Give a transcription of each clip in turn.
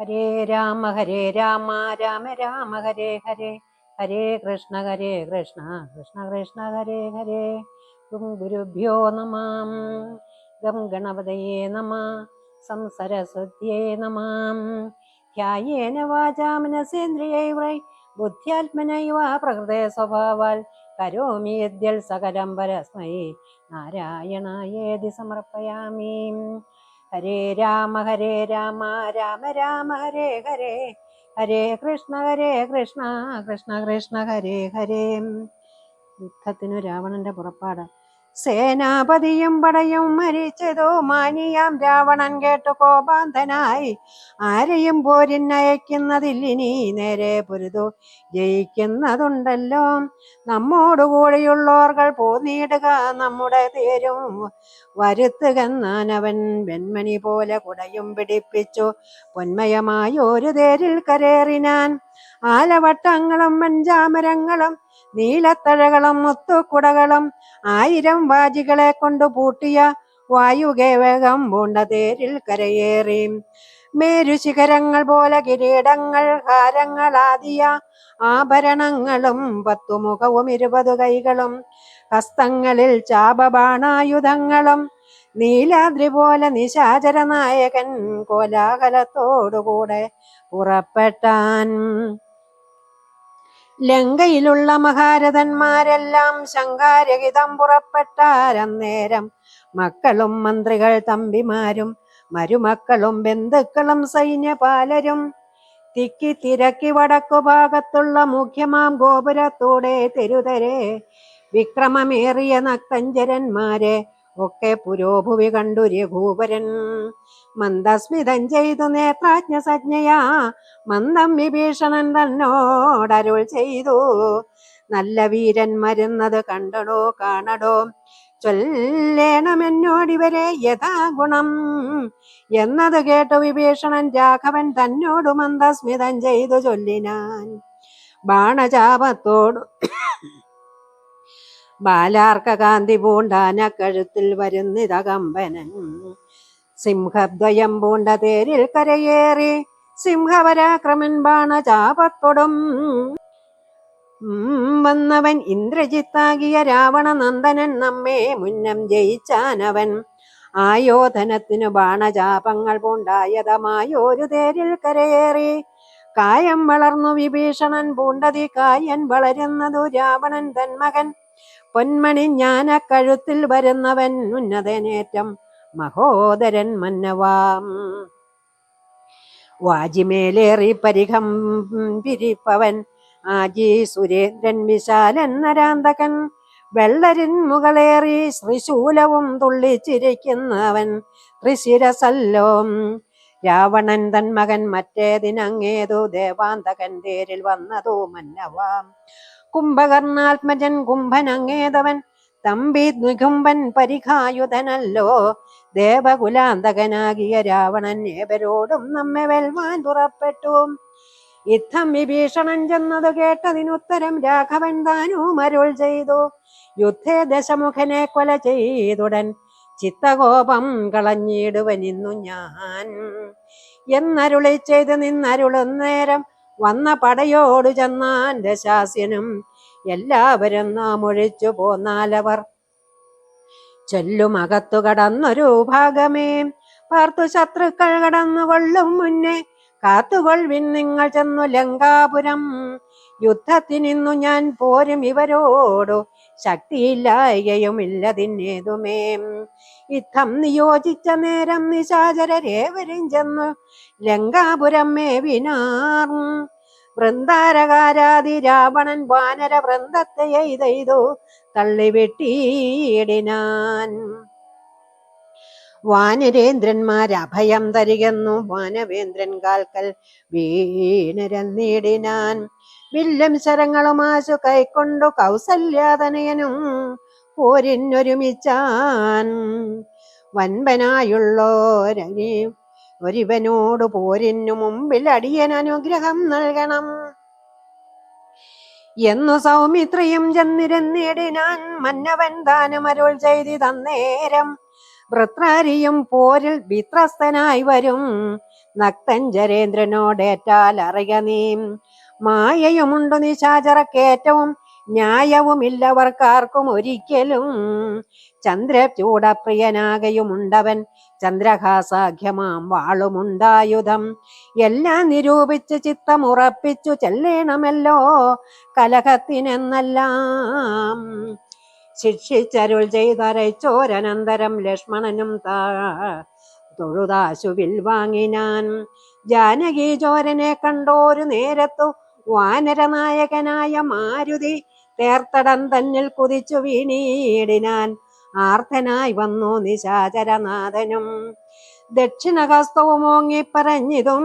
ഹരേ രാമ ഹരേ രാമ രാമ രാമ ഹരേ ഹരേ. ഹരേ കൃഷ്ണ ഹരേ കൃഷ്ണ കൃഷ്ണ കൃഷ്ണ ഹരേ ഹരേ. ഗും ഗുരുഭ്യോ നമാം. ഗം ഗണപതയേ നമ. സംസരസ്വത്യേ നമാം. ധ്യായേന വാചാ മനസേന്ദ്രിയൈവൈ ബുദ്ധ്യാത്മനൈവ പ്രകൃതേ സ്വഭാവാൽ. കരോമി യദ്യൽ സകലം പരസ്മൈ. നാരായണായേതി സമർപ്പയാമി. ഹരേ രാമ ഹരേ രാമ രാമ രാമ ഹരേ ഹരേ. ഹരേ കൃഷ്ണ ഹരേ കൃഷ്ണ കൃഷ്ണ കൃഷ്ണ ഹരേ ഹരേ. യുദ്ധത്തിനു രാവണന്റെ പുറപ്പാട്. സേനാപതിയും പടയും മരിച്ചതോ മാനിയാം രാവണൻ കേട്ടു കോപാന്തനായി. ആരെയും പോരിൻ അയക്കുന്നതിൽ ഇനി നേരെ പൊരുതു? ജയിക്കുന്നതുണ്ടല്ലോ. നമ്മോടുകൂടിയുള്ളോർകൾ പോന്നിടുക നമ്മുടെ തേരും വരുത്തുകന്നാനവൻ വെൺമണി പോലെ കുടയും പിടിപ്പിച്ചു. പൊന്മയമായ ഒരു തേരിൽ കരേറിനാൻ ആലവട്ടങ്ങളും മഞ്ചാമരങ്ങളും നീലത്തഴകളും മുത്തുക്കുടകളും ആയിരം വാജികളെ കൊണ്ടു പൂട്ടിയ വായുകേവേഗം പൂണ്ട തേരിൽ കരയേറി. മേരുശിഖരങ്ങൾ പോലെ കിരീടങ്ങൾ ഹാരങ്ങളാദിയ ആഭരണങ്ങളും പത്തുമുഖവും ഇരുപതു കൈകളും ഹസ്തങ്ങളിൽ ചാപബാണായുധങ്ങളും നീലാദ്രി പോലെ നിശാചര നായകൻ കോലാഹലത്തോടുകൂടെ പുറപ്പെട്ടാൻ ലങ്കയിലുള്ള മഹാരഥന്മാരെല്ലാം ശങ്കാരഹിതം പുറപ്പെട്ടാരന്നേരം മക്കളും മന്ത്രികൾ തമ്പിമാരും മരുമക്കളും ബന്ധുക്കളും സൈന്യപാലരും. തിക്കി തിരക്കി വടക്കു ഭാഗത്തുള്ള മുഖ്യമാം ഗോപുരത്തൂടെ തെരുതരെ. വിക്രമമേറിയ നക്തഞ്ചരന്മാരെ ഒക്കെ പുരോഭുവി കണ്ടു രഘൂപരൻ. മന്ദസ്മിതം ചെയ്തു നേത്രാജ്ഞ സജ്ഞയാ മന്ദം വിഭീഷണൻ തന്നോടരുൾ ചെയ്തു. നല്ല വീരൻ മരുന്നത് കണ്ടടോ കാണടോ. ചൊല്ലേണം ചൊല്ലേണമെന്നോടിവരെ യഥാഗുണം എന്നത് കേട്ടു വിഭീഷണൻ രാഘവൻ തന്നോടു മന്ദസ്മിതം ചെയ്തു ചൊല്ലിനാൻ. ബാണചാപത്തോടു ബാലാർക്ക കാന്തി പൂണ്ടാന കഴുത്തിൽ വരുന്നിതകമ്പനൻ. സിംഹദ്വയം പൂണ്ട തേരിൽ കരയേറി സിംഹപരാക്രമൻ ബാണചാപത്തൊടും. വന്നവൻ ഇന്ദ്രജിത്താകിയ രാവണ നന്ദനൻ നമ്മെ മുന്നം ജയിച്ചാനവൻ. ആയോധനത്തിനു ബാണചാപങ്ങൾ പൂണ്ടായതമായൊരു തേരിൽ കരയേറി കായം വളർന്നു വിഭീഷണൻ പൂണ്ടതി കായൻ വളരുന്നതു രാവണൻ തന്മകൻ. പൊന്മണി ജ്ഞാന കഴുത്തിൽ വരുന്നവൻ ഉന്നതനേറ്റം മഹോദരൻ മന്നവാം. വാജിമേലേറി പരിഹം പിരിപ്പവൻ ആജി സുരേന്ദ്രൻ വിശാലൻ നരാന്തകൻ വെള്ളരിൻ മുകളേറി ശ്രീശൂലവും തുള്ളിച്ചിരിക്കുന്നവൻ ത്രിശിരസല്ലോ. രാവണൻ തൻ മകൻ മറ്റേതിനങ്ങേതു ദേവാന്തകൻ തേരിൽ വന്നതു മന്നവാം. കുംഭകർണാത്മജൻ കുംഭനങ്ങേതവൻ തമ്പി നികുംബൻ പരിഘായുധനല്ലോ ദേവകുലാന്തകനാകിയ രാവണൻ ഏവരോടും നമ്മെ വെൽവാൻ പുറപ്പെട്ടു. യുദ്ധം വിഭീഷണൻ ചെന്നത് കേട്ടതിനുത്തരം രാഘവൻ താനും അരുൾ ചെയ്തു. യുദ്ധേ ദശമുഖനെ കൊല ചെയ്തുടൻ ചിത്തകോപം കളഞ്ഞിടുവനിന്നു ഞാൻ. എന്നരുളി ചെയ്ത് നിന്നരുളുന്നേരം വന്ന പടയോട് ചെന്നാൻ ദശാസ്യനും എല്ലാവരും നാം ഒഴിച്ചു പോന്നാലവർ. ചൊല്ലുമകത്തു കടന്നൊരു ഭാഗമേ പാർത്തു ശത്രുക്കൾ കടന്നു കൊള്ളും മുന്നേ കാത്തുകൊൾവിൻ നിങ്ങൾ ചെന്നു ലങ്കാപുരം. യുദ്ധത്തിനിന്നു ഞാൻ പോരും ഇവരോടു ശക്തിയില്ലായകയുമില്ലതിന്നേതുമേ യുദ്ധം നിയോജിച്ച നേരം നിശാചരരേവരും ചെന്നു ലങ്കാപുരം മേവിനാർ. വൃന്ദാരകാരാതി രാവണൻ വാനര വൃന്ദത്തെ എയ്തെയ്തു തള്ളിവെട്ടിയിടിനാൻ. വാനരേന്ദ്രന്മാർ അഭയം തരികെന്നു വാനവേന്ദ്രൻ കാൽക്കൽ വീണരന്നീടിനാൻ വില്ലും ശരങ്ങളുമാശു കൈക്കൊണ്ടു കൗസല്യാതനയനും പോരിനൊരുമിച്ചാൻ വൻപനായുള്ളോരീ ഒരുവനോട് പോരിനു മുമ്പിൽ അടിയൻ അനുഗ്രഹം നൽകണം. എന്നു സൗമിത്രിയും ചെന്നിരുന്നിടിനാൻ മന്നവൻ താനമരുൾ ചെയ്തി തന്നേരം വൃത്രാരിയും പോരിൽ വിത്രസ്തനായി വരും. നക്തൻ ജരേന്ദ്രനോടേറ്റാൽ അറിയ നീ മായയുമുണ്ടു നിശാചറക്കേറ്റവും ന്യായവുമില്ലവർക്കാർക്കും ഒരിക്കലും. ചന്ദ്രചൂടപ്രിയനാകയുമുണ്ടവൻ ചന്ദ്രഹാസാഖ്യമാം വാളുമുണ്ടായുധം. എല്ലാം നിരൂപിച്ച് ചിത്തമുറപ്പിച്ചു ചെല്ലേണമല്ലോ കലഹത്തിനെന്നെല്ലാം. ശിക്ഷിച്ചരുൾ ചെയ്തരച്ചോരനന്തരം ലക്ഷ്മണനും താ തൊഴുതാശുവിൽ വാങ്ങിനാൻ. ജാനകീചോരനെ കണ്ടോരു നേരത്തു വാനരനായകനായ മാരുതി തേർത്തടം തന്നിൽ കുതിച്ചു വീണീടിനാൻ ആർത്തനായി വന്നു നിശാചരനാഥനും. ദക്ഷിണഹസ്തവും ഓങ്ങിപ്പറഞ്ഞിതും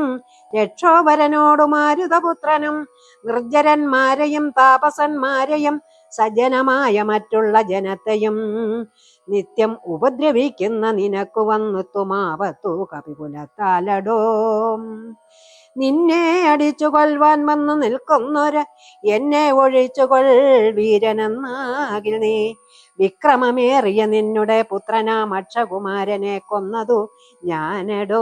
യക്ഷോപരനോടു മാരുതപുത്രനും നിർജരന്മാരെയും താപസന്മാരെയും സജ്ജനമായ മറ്റുള്ള ജനത്തെയും നിത്യം ഉപദ്രവിക്കുന്ന നിനക്കു വന്നെത്തുമാവത്തു കപികുലത്താലടോ നിന്നെ അടിച്ചു കൊൽവാൻ വന്നു നിൽക്കുന്നൊര എന്നെ ഒഴിച്ചു കൊൽ വീരനെന്നാകിൽ നീ. വിക്രമമേറിയ നിന്നുടെ പുത്രനാം അക്ഷകുമാരനെ കൊന്നതു ഞാനെടോ.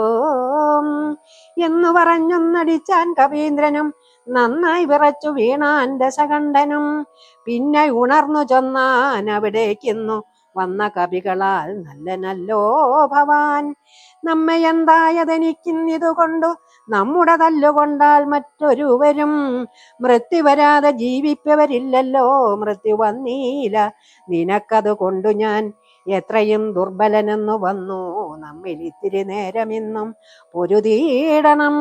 എന്നു പറഞ്ഞൊന്നടിച്ചാൻ കവീന്ദ്രനും നന്നായി വിറച്ചു വീണാൻ ദശകണ്ഠനും പിന്നെ ഉണർന്നു ചൊന്നാൻ അവിടേക്കിന്നു വന്ന കവികളാൽ നല്ല നല്ലോ ഭവാൻ. നമ്മെ എന്തായതെനിക്കിന്നിതു കൊണ്ടു നമ്മുടെ തല്ലുകൊണ്ടാൽ മറ്റൊരുവരും മൃത്യു വരാതെ ജീവിപ്പവരില്ലല്ലോ മൃത്യു വന്നീല. നിനക്കത് കൊണ്ടു ഞാൻ എത്രയും ദുർബലനെന്നു വന്നു. നമ്മിൽ ഇത്തിരി നേരമിന്നും പൊരുതീടണം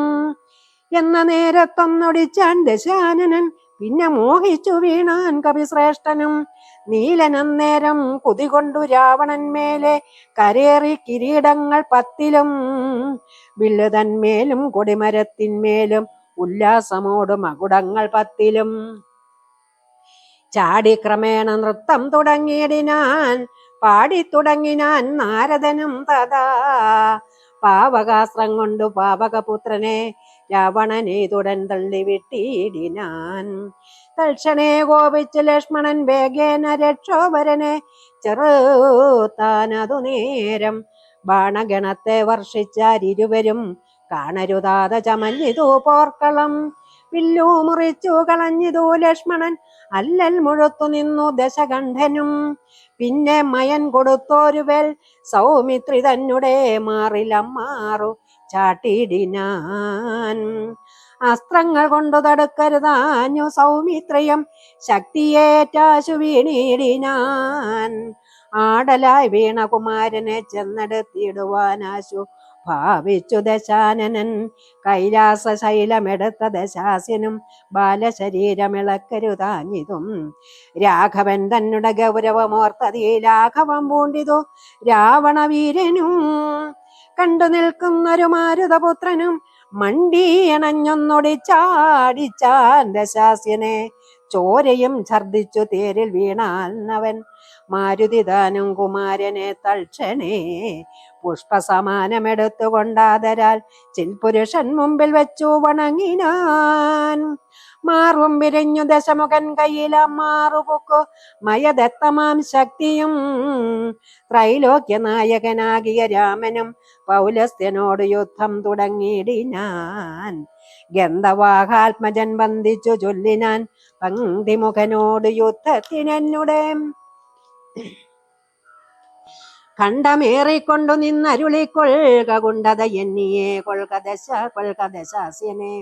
എന്ന നേരത്തൊന്നൊടിച്ചാൻ ദശാനനൻ പിന്നെ മോഹിച്ചു വീണാൻ കവിശ്രേഷ്ഠനും നീലനന്നേരം കുതികൊണ്ടു രാവണന്മേലെ കരേറി കിരീടങ്ങൾ പത്തിലും വില്ലുതന്മേലും കൊടിമരത്തിന്മേലും ഉല്ലാസമോട് മകുടങ്ങൾ പത്തിലും. ചാടി ക്രമേണ നൃത്തം തുടങ്ങിയിടിനാൻ പാടിത്തുടങ്ങിനാൻ നാരദനും തഥാ പാവകാസ്ത്രം കൊണ്ടു പാവകപുത്രനെ രാവണനെ തുടൻ തള്ളിവിട്ടിടിനാൻ തൽക്ഷണേ കോപിച്ച് ലക്ഷ്മണൻ വേഗേന രക്ഷോപരനെ ചെറുത്താനതു നേരം ബാണഗണത്തെ വർഷിച്ചാരിരുവരും കാണരുതാതെ ചമഞ്ഞിതു പോർക്കളം. വില്ലു മുറിച്ചു കളഞ്ഞിതു ലക്ഷ്മണൻ അല്ലൽ മുഴുത്തു നിന്നു ദശകണ്ഠനും. പിന്നെ മയൻ കൊടുത്തോരുവൽ സൗമിത്രി തന്നെ മാറിലമ്മാറു. ചാട്ടിടിനാൻ. അസ്ത്രങ്ങൾ കൊണ്ടു തടുക്കരുതാഞ്ഞു സൗമിത്രയം ശക്തിയേറ്റാശു വീണിടിനാൻ. ആടലായി വീണ കുമാരനെ ചെന്നെടുത്തിടുവാനാശു ഭാവിച്ചു ദശാനനൻ. കൈലാസ ശൈലമെടുത്ത ദശാസിനും ബാലശരീരമിളക്കരുതാഞ്ഞിതും. രാഘവൻ തന്നുടെ ഗൗരവമോർത്തതീ രാഘവം പൂണ്ടിതു രാവണവീരനും. കണ്ടു നിൽക്കുന്നൊരു മാരുതപുത്രനും മണ്ടിയണഞ്ഞൊന്നൊടിച്ചാടിച്ചാൻ ദശാസ്യനെ ചോരയും ഛർദിച്ചു തേരിൽ വീണാന്നവൻ മാരുതിദാനും കുമാരനെ തൽക്ഷണേ. പുഷ്പസമാനമെടുത്തുകൊണ്ടാതരാൽ ചിൽപുരുഷൻ മുമ്പിൽ വെച്ചു വണങ്ങിനാൻ. മാറും വിരിഞ്ഞു ദശമുഖൻ കയ്യിലാം മാറുപൊക്കു. മയദത്തമാം ശക്തിയും ത്രൈലോക്യ നായകനാകിയ രാമനും പൗലസ്ത്യനോട് യുദ്ധം തുടങ്ങിയിടിനാൻ. ഗന്ധവാഹാത്മജൻ വന്ദിച്ചു ചൊല്ലിനാൻ പങ്ക്തിമുഖനോട് യുദ്ധത്തിനെന്നുടെ. കണ്ടമേറിക്കൊണ്ടു നിന്നരുളിക്കൊള്ളുക കുണ്ടത ദശ കൊൽക ദശാസ്യനെ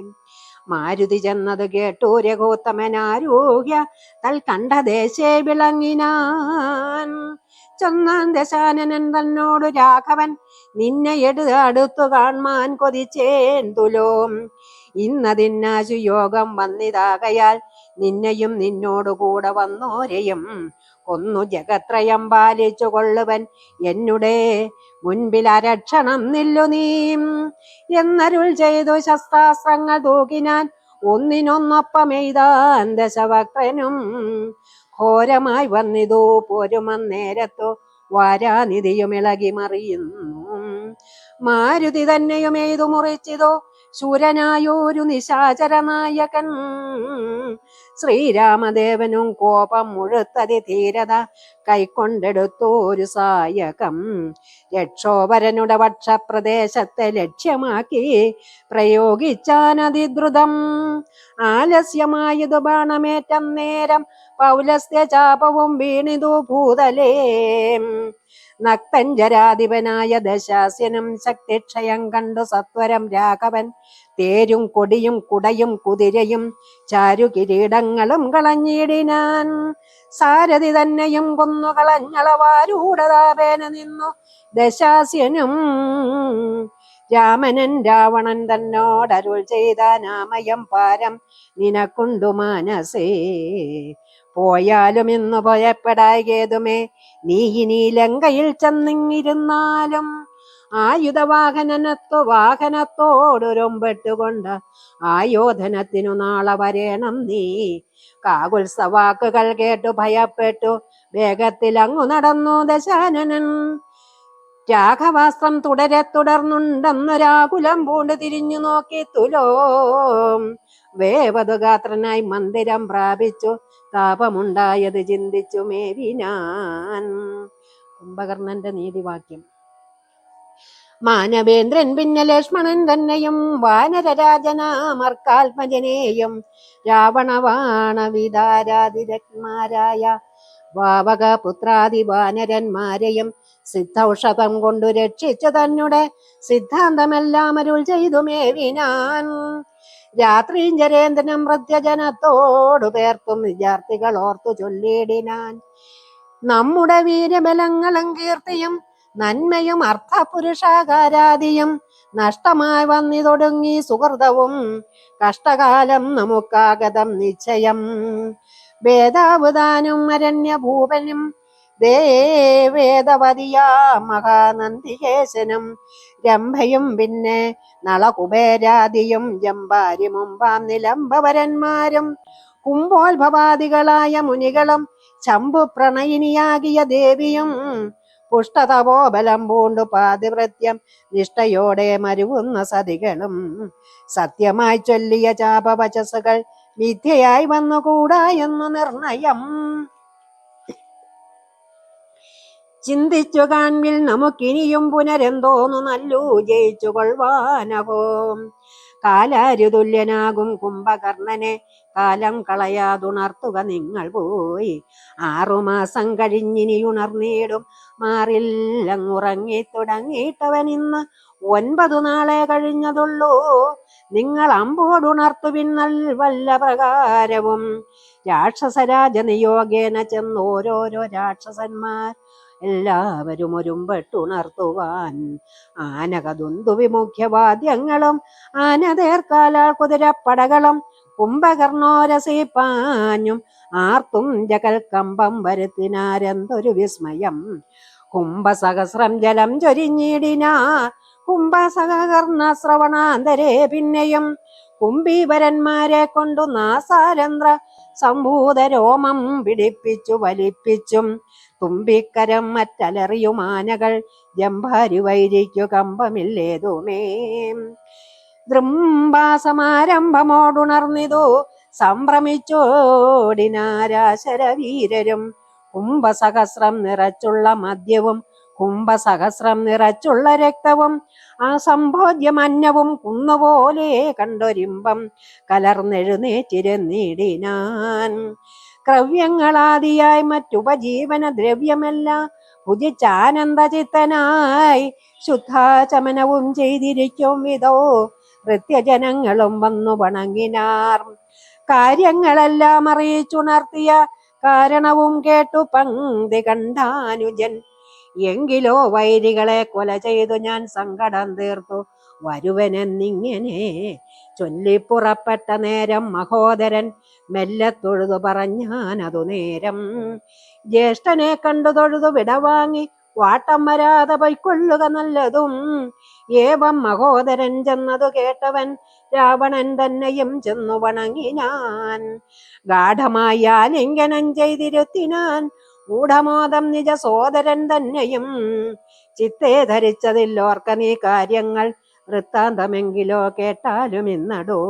മാരുതി ചെന്നത് കേട്ടൂര്യഗോത്തമനാരൂഹ്യ തൽ കണ്ട ദേശേ വിളങ്ങിനാൻ. ചൊന്നാൻ ദശാനനൻ തന്നോടു രാഘവൻ നിന്നെ എടു അടുത്തു കാൺമാൻ കൊതിച്ചേൻ തുലോം. ഇന്നതിന്നാശു യോഗം വന്നിതാകയാൽ നിന്നെയും നിന്നോടു കൂടെ വന്നോരെയും കൊന്നു ജഗത്രയം പാലിച്ചു കൊള്ളുവൻ. എന്നുടെ മുൻപിൽ അരക്ഷണം നില്ലു നീം എന്നരുൾ ചെയ്തു ശസ്ത്രാസ്ത്രങ്ങൾ തൂക്കിനാൻ ഒന്നിനൊന്നൊപ്പമെയ്താൻ ദശവക്രനും. ഘോരമായി വന്നിതു പോരുമന്നേരത്തു വാരാനിധിയും ഇളകി മറിയുന്നു മാരുതി തന്നെയും എയ്തു മുറിച്ചിതോ. ശൂരനായോരു നിശാചരനായകൻ. ശ്രീരാമദേവനും കോപം മുഴുത്തതി ധീരത കൈക്കൊണ്ടെടുത്തോരു സായകം. രക്ഷോപരനുടെ വക്ഷപ്രദേശത്തെ ലക്ഷ്യമാക്കി പ്രയോഗിച്ചാനതിദ്രുതം ആലസ്യമായതു ബാണമേറ്റം നേരം പൗലസ്യ ചാപവും വീണിതു ഭൂതലേ. നക്തഞ്ചരാധിപനായ ദശാസ്യനും ശക്തിക്ഷയം കണ്ടു സത്വരം രാഘവൻ. തേരും കൊടിയും കുടയും കുതിരയും ചാരു കിരീടങ്ങളും കളഞ്ഞിടിനാൻ. സാരഥി തന്നെയും കൊന്നു കളഞ്ഞളവാരൂഢതാപേന നിന്നു. ദശാസ്യനും രാമനൻ രാവണൻ തന്നോടരുൾ ചെയ്ത നാമയം പാരം നിനക്കുണ്ടു മാനസേ. പോയാലും ഇന്നു ഭയപ്പെടായതുമേ നീ ഇനി ലങ്കയിൽ ചെന്നിങ്ങിരുന്നാലും ആയുധവാഹനനത്തു വാഹനത്തോടൊരുമ്പെട്ടുകൊണ്ട് ആയോധനത്തിനു നാളെ വരേണം നീ. കാകുത്സവാക്കുകൾ കേട്ടു ഭയപ്പെട്ടു. വേഗത്തിൽ അങ്ങു നടന്നു ദശാനനൻ. രാഘവാസ്ത്രം തുടരെ തുടർന്നുണ്ടെന്നൊരാകുലം പൂണ്ട് തിരിഞ്ഞു നോക്കി തുലോ. വേവതുഗാത്രനായി മന്ദിരം പ്രാപിച്ചു. താപമുണ്ടായത് ചിന്തിച്ചു മേവിനാൻ. കുംഭകർണന്റെ നീതിവാക്യം. മാനവേന്ദ്രൻ പിന്നെ ലക്ഷ്മണൻ തന്നെയും വാനരരാജനാമർക്കാത്മജനേയും രാവണവാണവിതാരാതിരന്മാരായ വാവക പുത്രാദി വാനരന്മാരെയും സിദ്ധൌഷധം കൊണ്ടു രക്ഷിച്ചു തന്നെ സിദ്ധാന്തമെല്ലാം അരുൾ ചെയ്തു മേവിനാൻ. രാത്രിഞ്ചരേന്ദ്രനും മൃത്യജനത്തോടു പേർക്കും വിദ്യാർത്ഥികൾ ഓർത്തു ചൊല്ലിയിടിനാൻ. നമ്മുടെ വീരബലങ്ങളും കീർത്തിയും നന്മയും അർത്ഥപുരുഷാകാരാദിയും നഷ്ടമായി വന്നിതൊടുങ്ങി സുഹൃതവും കഷ്ടകാലം നമുക്കാഗതം നിശ്ചയം. വേദാവതാനും അരണ്യഭൂപനും ദേവേദവതിയാ മഹാനന്ദികേശനും രംഭയും പിന്നെ നളകുബേരാദിയും ജമ്പാരി മുമ്പാം നിലംബവരന്മാരും. കുംഭോത്ഭവാദികളായ മുനികളും ശംഭു പ്രണയിനിയാകിയ ദേവിയും പുഷ്ടതപോബലം പൂണ്ടു പാതിവൃത്യം നിഷ്ഠയോടെ മരുവുന്ന സതികളും. സത്യമായി ചൊല്ലിയ ചാപവചസുകൾ മിഥ്യയായി വന്നുകൂടാ എന്നു നിർണയം. ചിന്തിച്ചു കാൺമിൽ നമുക്കിനിയും പുനരെന്തോന്നു നല്ലു ജയിച്ചു കൊള്ളുവാനഹോ കാലാരുതുല്യനാകും കുംഭകർണനെ കാലം കളയാതുണർത്തുക നിങ്ങൾ പോയി. ആറുമാസം കഴിഞ്ഞിനി ഉണർന്നിടും മാറില്ലങ്ങുറങ്ങി തുടങ്ങിയിട്ടവൻ ഇന്ന് ഒൻപതു നാളെ കഴിഞ്ഞതുള്ളൂ. നിങ്ങൾ അമ്പോടുണർത്തുവിന്നൽ വല്ല പ്രകാരവും. രാക്ഷസരാജ നിയോഗേന ചെന്ന് ഓരോരോ രാക്ഷസന്മാർ എല്ലാവരും ഒരുമ്പെട്ടുണർത്തുവാൻ ആനകതുന്തു വിമുഖ്യവാദ്യങ്ങളും ആനതേർക്കാലാൾ കുതിരപ്പടകളും കുംഭകർണോരസിപ്പാഞ്ഞും ആർത്തും ജകൽ കമ്പം വരുത്തിനാരെന്തൊരു വിസ്മയം. കുംഭസഹസ്രം ജലം ചൊരിഞ്ഞിടിനാ കുംഭസഹകർണ ശ്രവണാന്തരേ പിന്നെയും കുംഭീവരന്മാരെ കൊണ്ടു നാസാരന്ത്ര സംഭൂത രോമം പിടിപ്പിച്ചു വലിപ്പിച്ചും തുമ്പിക്കരം മറ്റലറിയുമാനകൾ ജംഭാരി വൈരിക്കു കമ്പമില്ലേതുമേ ദൃംബാസമാരംഭമോടുണർന്നിതു സംഭ്രമിച്ചോടിനാരാശരവീരരും കുംഭസഹസ്രം നിറച്ചുള്ള മദ്യവും കുംഭസഹസ്രം നിറച്ചുള്ള രക്തവും ആ സംഭോജ്യമന്നവും കുന്നുപോലെ കണ്ടൊരിമ്പം കലർന്നെഴുന്നേറ്റിരുന്നിടിനാൻ. ക്രവ്യങ്ങളാദിയായി മറ്റുപജീവന ദ്രവ്യമെല്ലാം ഭുജിച്ചാനന്ദചിത്തനായി ശുദ്ധാചമനവും ചെയ്തിരിക്കും വിധോ. കൃത്യജനങ്ങളും വന്നു വണങ്ങിനാർ. കാര്യങ്ങളെല്ലാം അറിയിച്ചുണർത്തിയ കാരണവും കേട്ടു പങ്ക്തി കണ്ടാനുജൻ. എങ്കിലോ വൈരികളെ കൊല ചെയ്തു ഞാൻ സങ്കടം തീർത്തു. വരുവനെന്നിങ്ങനെ ചൊല്ലിപ്പുറപ്പെട്ട നേരം മഹോദരൻ മെല്ലെ തൊഴുതു പറഞ്ഞാനതു നേരം. ജ്യേഷ്ഠനെ കണ്ടു തൊഴുതു വിടവാങ്ങി വാട്ടം വരാതെ പൊയ്ക്കൊള്ളുക നല്ലതും. ഏവം മഹോദരൻ ചെന്നതു കേട്ടവൻ രാവണൻ തന്നെയും ചെന്നു വണങ്ങിനാൻ ഗാഠമായ ആലിംഗനം ചെയ്തിരുത്തിനാൻ ഗൂഢമോദം നിജ സോദരൻ തന്നെയും. ചിത്തേ ധരിച്ചതില്ലോർക്ക നീ കാര്യങ്ങൾ വൃത്താന്തമെങ്കിലോ കേട്ടാലും ഇന്നടോ.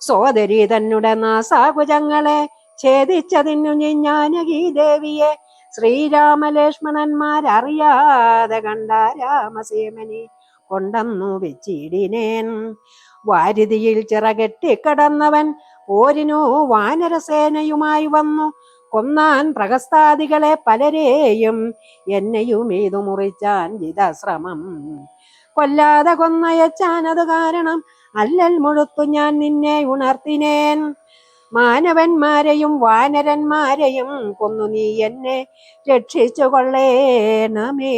സോദരി തന്നുടെ നാസാകുജങ്ങളെ ഛേദിച്ചതിനു ഞാനകീ ദേവിയെ. ശ്രീരാമലക്ഷ്മണന്മാരറിയാതെ കണ്ട രാമസേമനി കൊണ്ടെന്നു വെച്ചിടിനേൻ. വാരിതിയിൽ ചിറകെട്ടിക്കടന്നവൻ പോരിനു വാനരസേനയുമായി വന്നു. കൊന്നാൻ പ്രഹസ്താദികളെ പലരെയും എന്നെയും ഏതു മുറിച്ചാൻ ജിതശ്രമം കൊല്ലാതെ കൊന്നയച്ചാനത് കാരണം അല്ലൽ മുഴുത്തു ഞാൻ നിന്നെ ഉണർത്തിനേൻ. മാനവന്മാരെയും വാനരന്മാരെയും കൊന്നു നീ എന്നെ രക്ഷിച്ചു കൊള്ളേണമേ.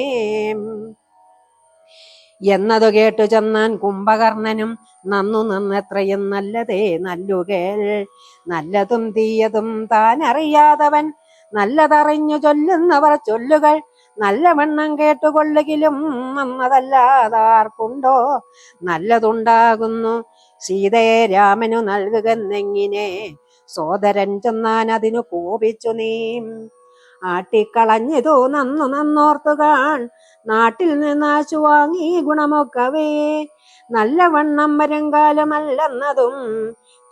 എന്നതു കേട്ടു ചെന്നാൻ കുംഭകർണനും നന്നു നന്നെത്രയും നല്ലതേ നല്ലുകേൾ. നല്ലതും തീയതും താൻ അറിയാതവൻ നല്ലതറിഞ്ഞു ചൊല്ലുന്നവർ ചൊല്ലുകൾ. നല്ലവണ്ണം കേട്ടുകൊള്ളുകിലും നന്നതല്ലാതാർക്കുണ്ടോ? നല്ലതുണ്ടാകുന്നു. സീതയെ രാമനു നൽകുകെന്നെങ്ങിനെ. സോദരൻ ചെന്നാൻ അതിനു കോപിച്ചു നീ. ആട്ടിക്കളഞ്ഞിതു നന്നു നന്നോർത്തു കാൺ. നാട്ടിൽ നിന്നാശു വാങ്ങി ഗുണമൊക്കവേ. നല്ലവണ്ണം വരും കാലമല്ലെന്നതും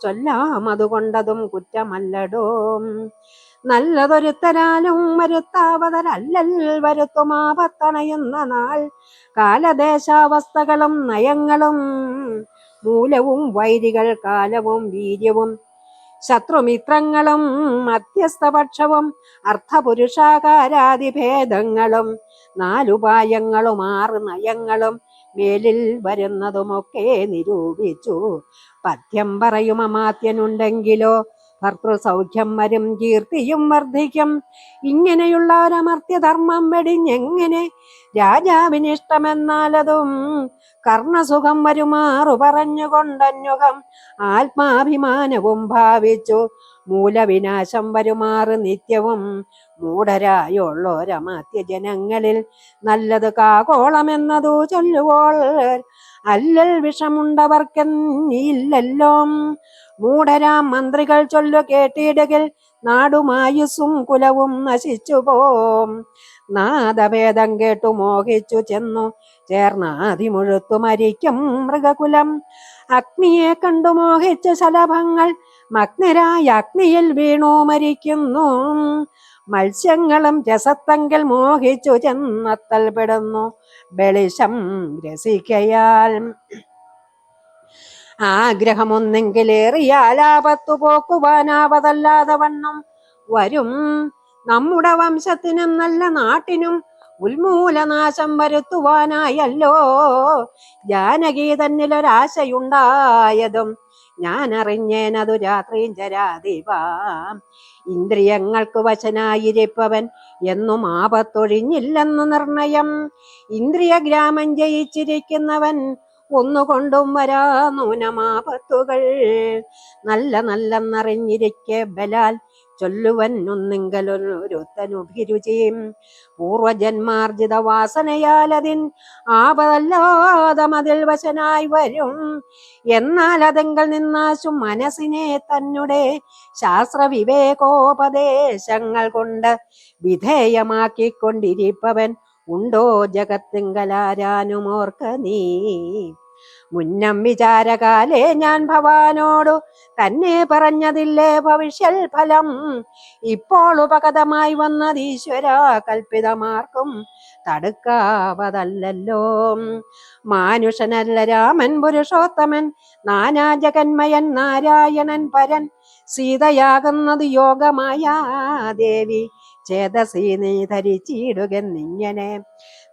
ചൊല്ലാം അതുകൊണ്ടതും കുറ്റമല്ലടോ. നല്ലതൊരുത്തരാലും വരുത്താവതരല്ലൽ വരുത്തുമാപത്തണയുന്ന നാൾ. കാലദേശാവസ്ഥകളും നയങ്ങളും മൂലവും വൈരികൾ കാലവും വീര്യവും ശത്രുമിത്രങ്ങളും മധ്യസ്ഥപക്ഷവും അർത്ഥപുരുഷാകാരാദിഭേദങ്ങളും നാലുപായങ്ങളും ആറ് നയങ്ങളും മേലിൽ വരുന്നതുമൊക്കെ നിരൂപിച്ചു. പദ്യം പറയും അമാത്യനുണ്ടെങ്കിലോ ഭർത്തൃസൗഖ്യം വരും കീർത്തിയും വർദ്ധിക്കും. ഇങ്ങനെയുള്ള ഒരമർത്യധർമ്മം വെടിഞ്ഞെങ്ങനെ രാജാവിനിഷ്ടമെന്നാലതും കർണസുഖം വരുമാറു പറഞ്ഞുകൊണ്ടന്യുഖം ആത്മാഭിമാനവും ഭാവിച്ചു. മൂലവിനാശം വരുമാറ് നിത്യവും മൂഢരായുള്ളോരമാത്യ ജനങ്ങളിൽ നല്ലത് കാകോളമെന്നതു ചൊല്ലുവോൾ. അല്ലൽ വിഷമുണ്ടവർക്കെന്നില്ലല്ലോ. മൂഢരാം മന്ത്രികൾ ചൊല്ലു കേട്ടിടുകിൽ നാടുമായുസ്സും കുലവും നശിച്ചു പോം നാദഭേദം കേട്ടു മോഹിച്ചു ചെന്നു ചേർന്നാതിമുഴുത്തു മരിക്കും മൃഗകുലം. അഗ്നിയെ കണ്ടു മോഹിച്ച ശലഭങ്ങൾ മഗ്നരായ അഗ്നിയിൽ വീണു മരിക്കുന്നു. മത്സ്യങ്ങളും രസത്തെങ്കിൽ മോഹിച്ചു ചെന്നത്തൽ പെടുന്നു വെളിശം രസിക്കയാൽ ആഗ്രഹമൊന്നെങ്കിലേറിയാൽ ആപത്തു പോക്കുവാനാവതല്ലാതെ വണ്ണം വരും നമ്മുടെ വംശത്തിനും നല്ല നാട്ടിനും ഉൽമൂലനാശം വരുത്തുവാനായല്ലോ. ജാനകി തന്നിലൊരാശയുണ്ടായതും ഞാൻ അറിഞ്ഞേനതു രാത്രിയും ചരാതിവാം ഇന്ദ്രിയങ്ങൾക്ക് വശനായിരിപ്പവൻ എന്നും ആപത്തൊഴിഞ്ഞില്ലെന്നു നിർണയം. ഇന്ദ്രിയ ഗ്രാമം ജയിച്ചിരിക്കുന്നവൻ ഒന്നുകൊണ്ടും വരാ നൂനമാപത്തുകൾ നല്ല നല്ലെന്നറിഞ്ഞിരിക്കെ ബലാൽ ചൊല്ലുവൻ ഒന്നിങ്കലൊരുത്തനുഭിരുചിയും പൂർവജന്മാർജിത വാസനയാൽ അതിൻ ആപതല്ലാതമതിൽ വശനായി വരും. എന്നാൽ അതെങ്കിൽ നിന്നാശും മനസ്സിനെ തന്നെ ശാസ്ത്ര വിവേകോപദേശങ്ങൾ കൊണ്ട് വിധേയമാക്കിക്കൊണ്ടിരിപ്പവൻ ഉണ്ടോ ജഗത്തിങ്കലാരാനുമോർക്ക നീ? മുന്നം വിചാരകാലേ ഞാൻ ഭവാനോടു തന്നെ പറഞ്ഞതില്ലേ ഭവിഷ്യൽ ഫലം? ഇപ്പോൾ ഉപഗതമായി വന്നത് ഈശ്വര കൽപ്പിതമാർക്കും തടുക്കാവതല്ലോ മാനുഷനല്ല രാമൻ പുരുഷോത്തമൻ നാനാജകന്മയൻ നാരായണൻ പരൻ സീതയാകുന്നത് യോഗമായ ദേവി. ചേതസീ നീ ധരിച്ചിടുകെന്നിങ്ങനെ.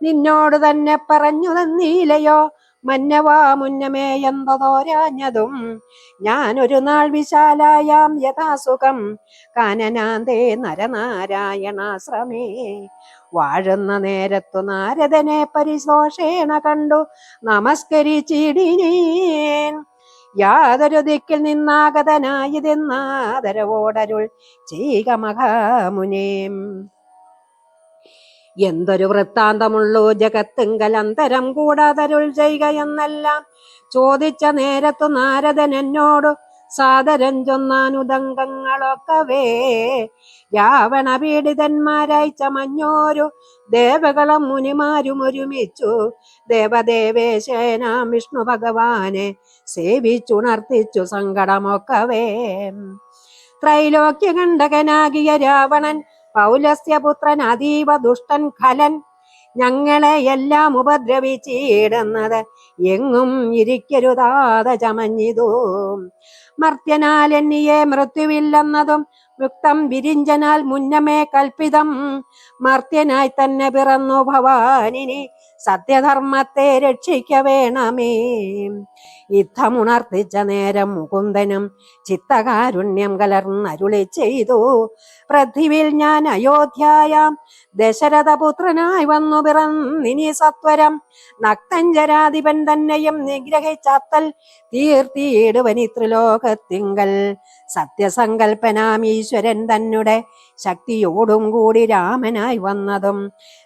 നിന്നോട് തന്നെ പറഞ്ഞു തന്നീലയോ? മന്നവാ മുന്നമേ എന്തതോരാഞ്ഞതും ഞാനൊരു നാൾ വിശാലായാം യഥാസുഖം. കാനനാന്തേ നരനാരായണാശ്രമേ. വാഴുന്ന നേരത്തു നാരദനെ പരിശോഷേണ കണ്ടു. നമസ്കരിച്ചിടിനീൻ. യാതൊരു ദിക്കിൽ നിന്നാഗതനായതെന്നാദരവോടരുൾ ചെയ്യുക മഹാമുനേം. എന്തൊരു വൃത്താന്തമുള്ളൂ ജഗത്തിങ്കൽ അന്തരം കൂടാതരുൾ ചെയ്യുക എന്നെല്ലാം. ചോദിച്ച നേരത്തു നാരദൻ എന്നോട് സാദരം ചൊന്നാനുദങ്കങ്ങളൊക്കവേ രാവണ പീഡിതന്മാരായി ചമഞ്ഞോരു ദേവകളും മുനിമാരും ഒരുമിച്ചു. ദേവദേവേശേന വിഷ്ണു ഭഗവാനെ സേവിച്ചുണർത്തിച്ചു സങ്കടമൊക്കവേ. ത്രൈലോക്യകണ്ഠകനാകിയ രാവണൻ പൗലസ്യപുത്രൻ അതീവ ദുഷ്ടൻ ഖലൻ ഞങ്ങളെ എല്ലാം ഉപദ്രവിച്ചിടുന്നത്. എങ്ങും ഇരിക്കരുതാതെ ചമഞ്ഞിതു. മർത്യനാൽ എന്നിയെ മൃത്യുവില്ലെന്നതും യുക്തം വിരിഞ്ചനാൽ മുന്നമേ കൽപ്പിതം. മർത്യനായി തന്നെ പിറന്നു ഭവാനിനി സത്യധർമ്മത്തെ രക്ഷിക്ക വേണമേ യുദ്ധമുണർത്തിച്ച നേരം മുകുന്ദനും ചിത്തകാരുണ്യം കലർന്നരുളി ചെയ്തു. പൃഥ്വിയിൽ ഞാൻ അയോധ്യായാം. ദശരഥപുത്രനായി വന്നു പിറന്നിനി സത്വരം. നക്തഞ്ചരാധിപൻ തന്നെയും നിഗ്രഹിച്ചത്തൽ തീർത്തിയിടുവനി ത്രിലോകത്തിങ്കൽ. സത്യസങ്കൽപ്പനാം ഈശ്വരൻ തന്നെ ശക്തിയോടും കൂടി രാമനായി വന്നതും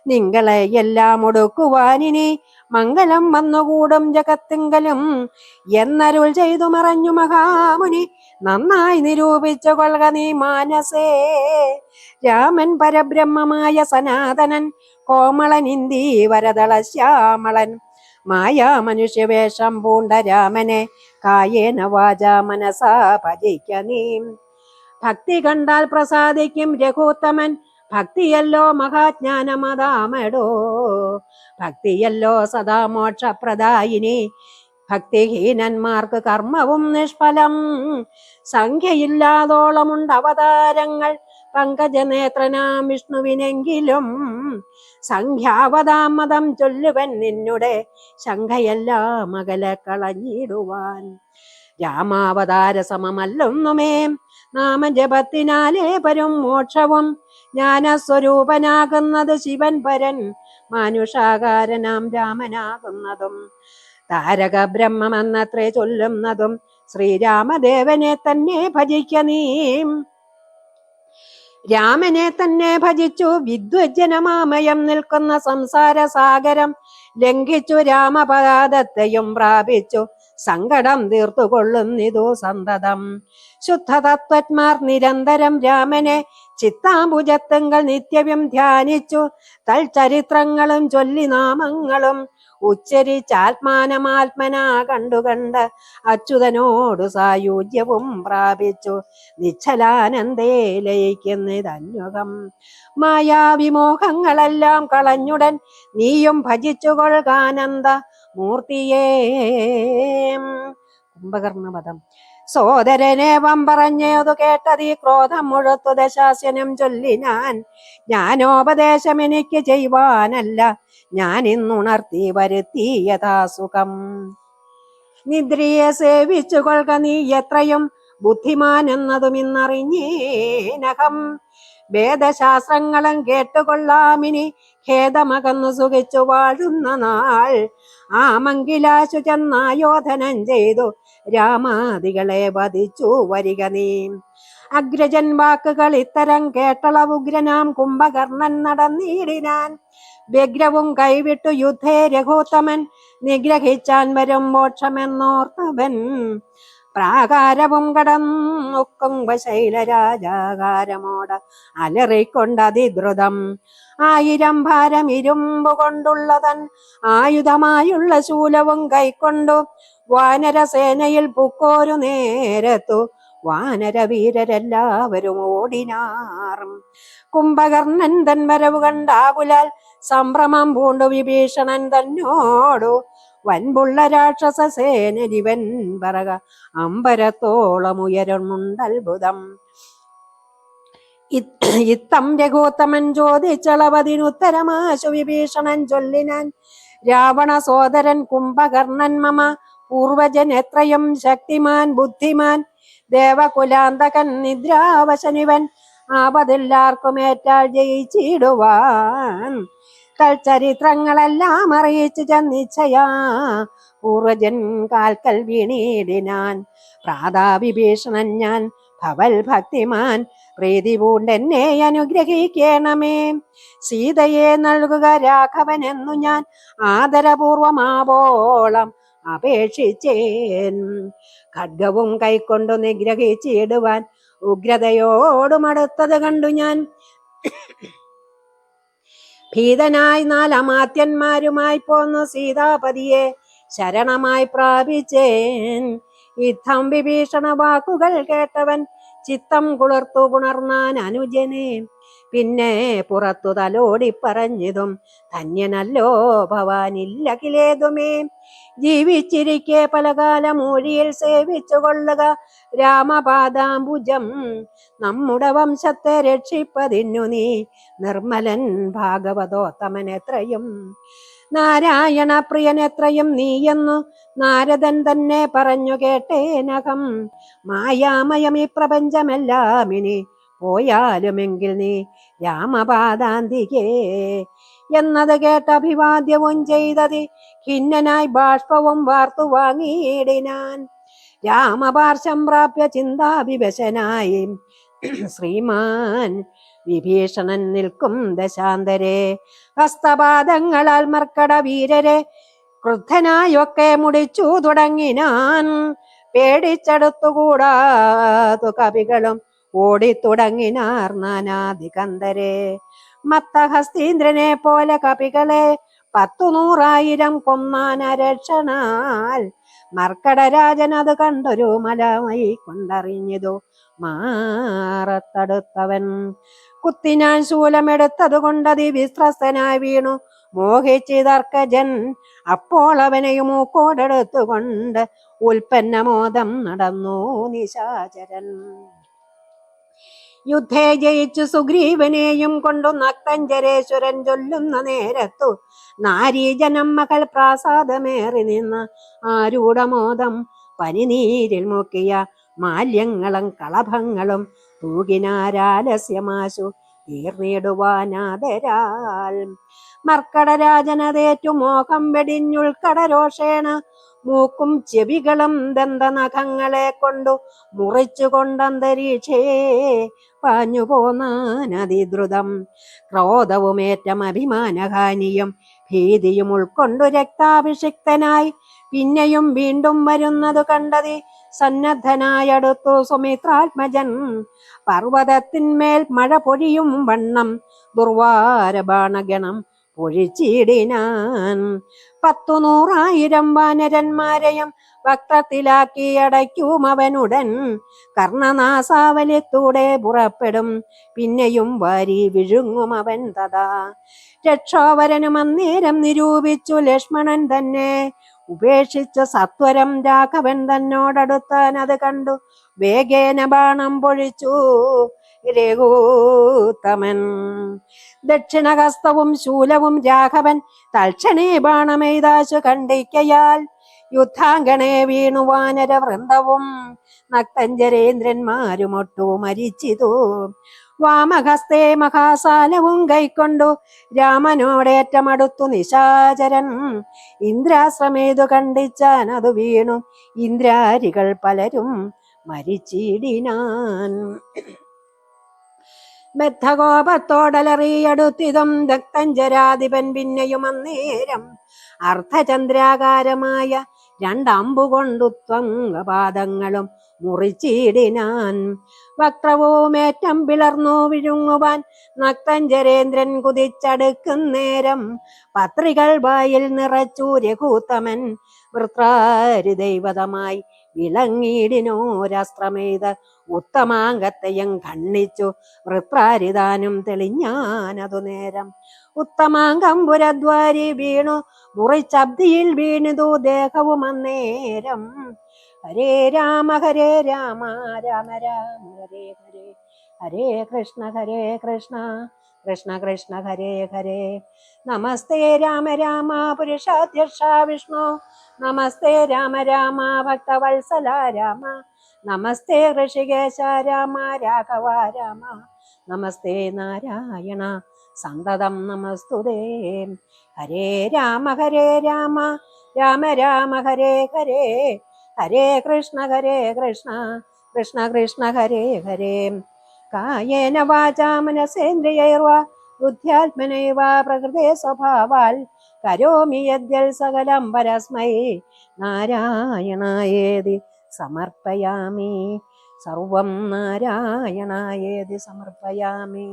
നിങ്ങളെ എല്ലാം ഒടുക്കുവാനിനി മംഗളം വന്നുകൂടും ജഗത്തിങ്കലും എന്നരുൾ ചെയ്തു മറഞ്ഞു മഹാമുനി. നന്നായി നിരൂപിച്ചു കൊള്ളുക നീ മാനസേ. രാമൻ പരബ്രഹ്മമായ സനാതനൻ കോമളൻ ഇന്ദി വരതള ശ്യാമളൻ. മായാ മനുഷ്യവേഷം പൂണ്ട രാമനെ കായേന വാച മനസാ ഭജിക്ക നീ. ഭക്തി കണ്ടാൽ പ്രസാദിക്കും രഘുത്തമൻ ഭക്തിയല്ലോ മഹാജ്ഞാനമതാമടോ. ഭക്തിയല്ലോ സദാ മോക്ഷപ്രദായിനി. ഭക്തിഹീനന്മാർക്ക് കർമ്മവും നിഷ്ഫലം. സംഖ്യയില്ലാതോളമുണ്ട് അവതാരങ്ങൾ. പങ്കജനേത്രനാം വിഷ്ണുവിനെങ്കിലും സംഖ്യാവതാമതം ചൊല്ലുവൻ നിന്നുടെ ശങ്കയെല്ലാം അകലെ കളഞ്ഞിടുവാൻ. രാമാവതാര സമമല്ലൊന്നുമേ നാമജപത്തിനാലേ പരും മോക്ഷവും ജ്ഞാനസ്വരൂപനാകുന്നത് ശിവൻ പരൻ മാനുഷാകാരനാം രാമനാകുന്നതും. താരക ബ്രഹ്മമെന്നത്രേ ചൊല്ലുന്നതും ശ്രീരാമദേവനെ തന്നെ ഭജിക്ക നീ. രാമനെ തന്നെ ഭജിച്ചു വിദ്വജ്ജനമാമയം നിൽക്കുന്ന സംസാര സാഗരം ലംഘിച്ചു രാമപദാദത്തെയും പ്രാപിച്ചു. സങ്കടം തീർത്തുകൊള്ളുന്നിതു സന്തതം. ശുദ്ധതത്വന്മാർ നിരന്തരം രാമനെ ചിത്താംബുജത്വങ്ങൾ നിത്യവ്യം ധ്യാനിച്ചു. തൽ ചരിത്രങ്ങളും ചൊല്ലി നാമങ്ങളും ഉച്ചരിച്ചാത്മാനമാത്മനാ കണ്ടുകണ്ട് അച്യുതനോട് സായുജ്യവും പ്രാപിച്ചു. നിശ്ചലാനന്ദേ ലയിക്കുന്നിതന്വകം മായാവിമോഹങ്ങളെല്ലാം കളഞ്ഞുടൻ നീയും ഭജിച്ചുകൊള്ളുകാനന്ദ മൂർത്തിയേ. കുംഭകർണപദം. സോദരനേവം പറഞ്ഞതു കേട്ടതീ ക്രോധം മുഴുത്തു ദശാസ്യനം ചൊല്ലി ഞാൻ. ഞാനോപദേശം എനിക്ക് ചെയ്യുവാനല്ല. ഞാൻ ഇന്നുണർത്തി വരുത്തി യഥാസുഖം. നിദ്രയെ സേവിച്ചു കൊള്ളുക നീ എത്രയും ബുദ്ധിമാൻ എന്നതും ഇന്നറിഞ്ഞേനകം. വേദശാസ്ത്രങ്ങളും കേട്ടുകൊള്ളാമിനി ഖേദമകന്നു സുഖിച്ചു വാഴുന്ന നാൾ. ആ മങ്കിലാശു ചെന്നായോധനം ചെയ്തു. രാമാദികളെ വധിച്ചു വരിക നീ. അഗ്രജൻ വാക്കുകൾ ഇത്തരം കേട്ടളവുഗ്രനാം കുംഭകർണൻ നടന്നിടിനാൻ. വ്യഗ്രവും കൈവിട്ടു യുദ്ധേ രഘോത്തമൻ നിഗ്രഹിച്ചാൻ വരും മോക്ഷമെന്നോർത്തവൻ. പ്രാകാരവും കടന്നു കുംഭശൈലരാജാകാരമോട് അലറിക്കൊണ്ടതിദ്രുതം ആയിരം ഭാരം ഇരുമ്പുകൊണ്ടുള്ളതൻ ആയുധമായുള്ള ശൂലവും കൈക്കൊണ്ടു വാനരസേനയിൽ പൂക്കോരു നേരത്തു വാനരവീരരെല്ലാവരും ഓടിനാറും. കുംഭകർണൻ തൻ വരവ് കണ്ടാകുലാൽ സംഭ്രമം പൂണ്ടു വിഭീഷണൻ തന്നോടു. വൻപുള്ള രാക്ഷസ സേനരിവൻ പറക അമ്പരത്തോളം ഉയരുമുണ്ടത്ഭുതം ഇത് ഇത്തം രഘൂത്തമൻ ചോദിച്ചളവതിനുത്തരമാശു വിഭീഷണൻ ചൊല്ലിനാൻ. രാവണ സോദരൻ കുംഭകർണൻ മമ പൂർവജൻ എത്രയും ശക്തിമാൻ ബുദ്ധിമാൻ ദേവകുലാന്തകൻ നിദ്രാവശനിവൻ ആപതില്ലാർക്കും ഏറ്റാൽ ജയിച്ചിടുവാൻ. തൽചരിത്രങ്ങളെല്ലാം അറിയിച്ചു ചെന്നിച്ചയാ പൂർവജൻ കാൽക്കൽ വീണീടിനാൻ. പ്രാതാവിഭീഷണൻ ഞാൻ ഭവൽ ഭക്തിമാൻ പ്രീതി പൂണ്ടെന്നെ അനുഗ്രഹിക്കണമേ. സീതയെ നൽകുക രാഘവൻ എന്നു ഞാൻ ആദരപൂർവമാവോളം അപേക്ഷിച്ചേൻ. ഖഡ്ഗവും കൈക്കൊണ്ടു നിഗ്രഹിച്ചിടുവാൻ ഉഗ്രതയോടും അടുത്തത് കണ്ടു ഞാൻ. ഭീതനായി നാലമാത്യന്മാരുമായി പോന്നു സീതാപതിയെ ശരണമായി പ്രാപിച്ചേൻ. യുദ്ധം വിഭീഷണ വാക്കുകൾ കേട്ടവൻ ചിത്തം കുളർത്തു പുണർന്നാൻ അനുജനെ. പിന്നെ പുറത്തു തലോടി പറഞ്ഞതും ധന്യനല്ലോ ഭവാനില്ല കിലേതുമേ ജീവിച്ചിരിക്കെ പലകാലം സേവിച്ചുകൊള്ളുക സേവിച്ചു കൊള്ളുക. രാമപാദാംബുജം നമ്മുടെ വംശത്തെ രക്ഷിപ്പതിന്നു നീ. നിർമ്മലൻ ഭാഗവതോത്തമൻ എത്രയും. നാരായണ പ്രിയൻ എത്രയും നീയെന്നു നാരദൻ തന്നെ പറഞ്ഞു കേട്ടേനകം. മായാമയം ഈ പ്രപഞ്ചമെല്ലാം ഇനി പോയാലുമെങ്കിൽ നീ രാമപാദാന്തികേ. എന്നത് കേട്ട അഭിവാദ്യവും ചെയ്തതി ഖിന്നനായി ബാഷ്പവും വാർത്തു വാങ്ങിയിടിനാൻ. രാമപാർശം പ്രാപ്യ ചിന്താവിവശനായി. ശ്രീമാൻ വിഭീഷണൻ നിൽക്കും ദശാന്തരെ. ഹസ്തപാദങ്ങളാൽ മർക്കട വീരരെ ക്രുദ്ധനായൊക്കെ മുടിച്ചു തുടങ്ങിനാൻ. പേടിച്ചെടുത്തുകൂടാതു കവികളും ഓടിത്തുടങ്ങിനാർ നാനാധികന്ധരെ. മത്തഹസ്തീന്ദ്രനെ പോലെ കപികളെ പത്തു നൂറായിരം കൊന്നാന രക്ഷണാൽ മർക്കടരാജൻ അത് കണ്ടൊരു മലമൈ കൊണ്ടറിഞ്ഞതു. മാറത്തടുത്തവൻ കുത്തിനാൻ ശൂലമെടുത്തത് കൊണ്ടതി വിശ്രസ്തനായി വീണു. മോഹിച്ചിതർക്കജൻ അപ്പോൾ അവനെയും മൂക്കോടെടുത്തുകൊണ്ട് ഉൽപ്പന്നമോദം നടന്നു നിശാചരൻ. യുദ്ധേ ജയിച്ചു സുഗ്രീവനെയും കൊണ്ടു നക്തഞ്ചരേശ്വരൻ ചൊല്ലുന്ന നേരത്തു നാരീജനം മകൾ പ്രാസാദമേറി നിന്ന് ആരൂഢമോദം പനിനീരിൽ മുക്കിയ മാല്യങ്ങളും കളഭങ്ങളും തൂകിനാരാലസ്യമാശു തീർന്നിടുവാനാദരാൽ. മർക്കടരാജനതേറ്റു മോഹം വെടിഞ്ഞുൾക്കടരോഷേണ മൂക്കും ചെവികളും ദന്തനഖങ്ങളെ കൊണ്ടു മുറിച്ചു കൊണ്ടന്തരീക്ഷേ പാഞ്ഞു പോന്നാനതിദ്രുതം. ക്രോധവുമേറ്റം അഭിമാനഹാനിയും ഭീതിയും ഉൾക്കൊണ്ടു രക്താഭിഷിക്തനായി പിന്നെയും വീണ്ടും വരുന്നതു കണ്ടത് സന്നദ്ധനായടുത്തു സുമിത്രാത്മജൻ. പർവതത്തിന്മേൽ മഴ പൊഴിയും വണ്ണം ദുർവാരബാണഗണം പൊഴിച്ചിടിനാൻ. പത്തു നൂറായിരം വാനരന്മാരെയും വക്രത്തിലാക്കി അടയ്ക്കും അവനുടൻ. കർണനാസാവലിത്തൂടെ പുറപ്പെടും പിന്നെയും വാരി വിഴുങ്ങും അവൻ തഥാ. രക്ഷോവരനും അന്നേരം നിരൂപിച്ചു ലക്ഷ്മണൻ തന്നെ. ഉപേക്ഷിച്ച സത്വരം രാഘവൻ തന്നോടടുത്താൻ അത് കണ്ടു. വേഗേന ബാണം പൊഴിച്ചു രഘൂത്തമൻ. ദക്ഷിണഹസ്തവും ശൂലവും രാഘവൻ തൽക്ഷണേ ബാണമെയ്താശു കണ്ടിക്കയാൽ യുദ്ധാങ്കണേ വീണു വാനര വൃന്ദവും നക്തഞ്ചരേന്ദ്രന്മാരുമൊട്ടു മരിച്ചിതു. വാമഹസ്തേ മഹാസാലവും കൈക്കൊണ്ടു രാമനോടേറ്റമടുത്തു നിശാചരൻ. ഇന്ദ്രാശ്രമേതു കണ്ടിച്ചാൻ അത് വീണു. ഇന്ദ്രാരികൾ പലരും മരിച്ചിടിനാൻ. ബദ്ധകോപത്തോടലറിയടുത്തിതും ദക്തഞ്ചരാധിപൻ പിന്നെയും അന്നേരം അർദ്ധചന്ദ്രാകാരമായ രണ്ടമ്പുകൊണ്ടു ത്വങ്കപാദങ്ങളും മുറിച്ചിടിനാൻ വക്രവുമേറ്റം പിളർന്നു വിഴുങ്ങുവാൻ നക്തഞ്ചരേന്ദ്രൻ കുതിച്ചടുക്കുന്നേരം പത്രികൾ വായിൽ നിറച്ചു രഘൂത്തമൻ വൃത്രാരി ദൈവതമായി വിളങ്ങിയിടിനോരസ്ത്രമേത് ഉത്തമാങ്കത്തെയും ഖണ്ണിച്ചു വൃത്രാരിതാനും തെളിഞ്ഞാനതു നേരം ഉത്തമാങ്കം പുരദ്വാരി വീണു. മുറിച്ചബ്ദിയിൽ വീണിതു ദേഹവും അന്നേരം. ഹരേ രാമ ഹരേ രാമ രാമ രാമ ഹരേ ഹരേ. ഹരേ കൃഷ്ണ ഹരേ കൃഷ്ണ. കൃഷ്ണ കൃഷ്ണ ഹരേ ഹരേ. നമസ്തേ രാമ രാമ പുരുഷാധ്യക്ഷ വിഷ്ണു. നമസ്തേ രാമ രാമ ഭക്തവത്സല രാമ. നമസ്തേ ഋഷികേശ രാമ രാഘവ രാമ. നമസ്തേ നാരായണ സന്തതം നമസ്തുതേ. ഹരേ രാമ ഹരേ രാമ. രാമ രാമ ഹരേ ഹരേ. ഹരേ കൃഷ്ണ ഹരേ കൃഷ്ണ. കൃഷ്ണ കൃഷ്ണ ഹരേ ഹരേ. കായേന വാചാ മനസേന്ദ്രിയൈർവ ബുദ്ധ്യാത്മനൈവ പ്രകൃതേ സ്വഭാവാൽ കരോമി യദ്യൽ സകലം പരസ്മൈ നാരായണായേതി സമർപ്പയാമി. സർവം നാരായണായേതി സമർപ്പയാമി.